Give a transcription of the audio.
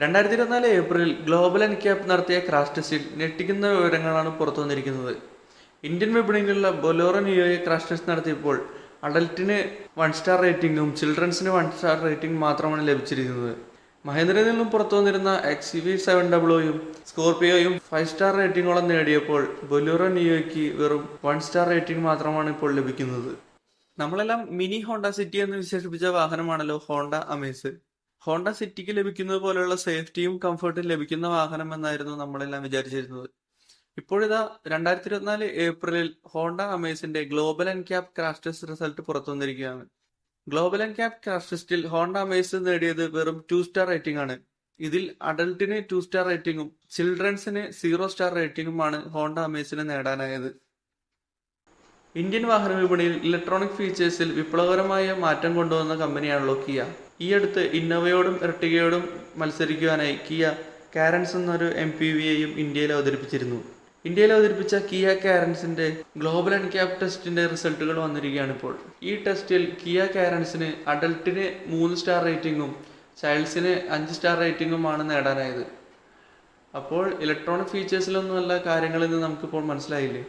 രണ്ടായിരത്തി ഇരുപത്തിനാല് ഏപ്രിലിൽ ഗ്ലോബൽ എൻക്യാപ്പ് നടത്തിയ ക്രാഷ് ടെസ്റ്റിൽ ഞെട്ടിക്കുന്ന വിവരങ്ങളാണ് പുറത്തു വന്നിരിക്കുന്നത്. ഇന്ത്യൻ വിപണിയിലുള്ള ബൊലോറോ നിയോയെ ക്രാഷ് ടെസ്റ്റ് നടത്തിയപ്പോൾ അഡൽട്ടിന് വൺ സ്റ്റാർ റേറ്റിംഗും ചിൽഡ്രൻസിന് വൺ സ്റ്റാർ റേറ്റിംഗ് മാത്രമാണ് ലഭിച്ചിരിക്കുന്നത്. മഹേന്ദ്രയിൽ നിന്നും പുറത്തു വന്നിരുന്ന എക്സ് വി സെവൻ ഡബ്ലോയും സ്കോർപിയോയും ഫൈവ് സ്റ്റാർ റേറ്റിംഗോളം നേടിയപ്പോൾ ബൊലോറോ നിയോയ്ക്ക് വെറും വൺ സ്റ്റാർ റേറ്റിംഗ് മാത്രമാണ് ഇപ്പോൾ ലഭിക്കുന്നത്. നമ്മളെല്ലാം മിനി ഹോണ്ട സിറ്റി എന്ന് വിശേഷിപ്പിച്ച വാഹനമാണല്ലോ ഹോണ്ട അമേസ്. ഹോണ്ട സിറ്റിക്ക് ലഭിക്കുന്നത് പോലെയുള്ള സേഫ്റ്റിയും കംഫർട്ടും ലഭിക്കുന്ന വാഹനം എന്നായിരുന്നു നമ്മളെല്ലാം വിചാരിച്ചിരുന്നത്. ഇപ്പോഴിതാ രണ്ടായിരത്തി ഇരുപത്തിനാല് ഏപ്രിലിൽ Honda അമേസിന്റെ Global NCAP crash test result പുറത്തു വന്നിരിക്കുകയാണ് ഗ്ലോബൽ ആൻഡ് ക്യാപ് ക്രാഷ് ടെസ്റ്റിൽ ഹോണ്ട അമേസ് നേടിയത് വെറും ടു സ്റ്റാർ റേറ്റിംഗ് ആണ് ഇതിൽ അഡൽട്ടിന് ടു സ്റ്റാർ റേറ്റിംഗും ചിൽഡ്രൻസിന് സീറോ സ്റ്റാർ റേറ്റിംഗുമാണ് ഹോണ്ട അമേസിന് നേടാനായത്. ഇന്ത്യൻ വാഹന വിപണിയിൽ ഇലക്ട്രോണിക് ഫീച്ചേഴ്സിൽ വിപ്ലവകരമായ മാറ്റം കൊണ്ടുവന്ന കമ്പനിയാണല്ലോ കിയ ഈ അടുത്ത് ഇന്നോവയോടും എർട്ടിഗയോടും മത്സരിക്കുവാനായി കിയ കാരൻസ് എന്നൊരു എം പി വിയെയും ഇന്ത്യയിൽ അവതരിപ്പിച്ചിരുന്നു. ഇന്ത്യയിൽ അവതരിപ്പിച്ച കിയ കാരൻസിന്റെ ഗ്ലോബൽ ആൻഡ് ക്യാപ് ടെസ്റ്റിന്റെ റിസൾട്ടുകൾ വന്നിരിക്കുകയാണ് ഇപ്പോൾ ഈ ടെസ്റ്റിൽ കിയ കാരൻസിന് അഡൽട്ടിന് മൂന്ന് സ്റ്റാർ റേറ്റിംഗും ചൈൽഡ്സിന് അഞ്ച് സ്റ്റാർ റേറ്റിംഗുമാണ് നേടാനായത്. അപ്പോൾ ഇലക്ട്രോണിക് ഫീച്ചേഴ്സിലൊന്നുമല്ല കാര്യങ്ങളെന്ന് നമുക്കിപ്പോൾ മനസ്സിലായില്ലേ?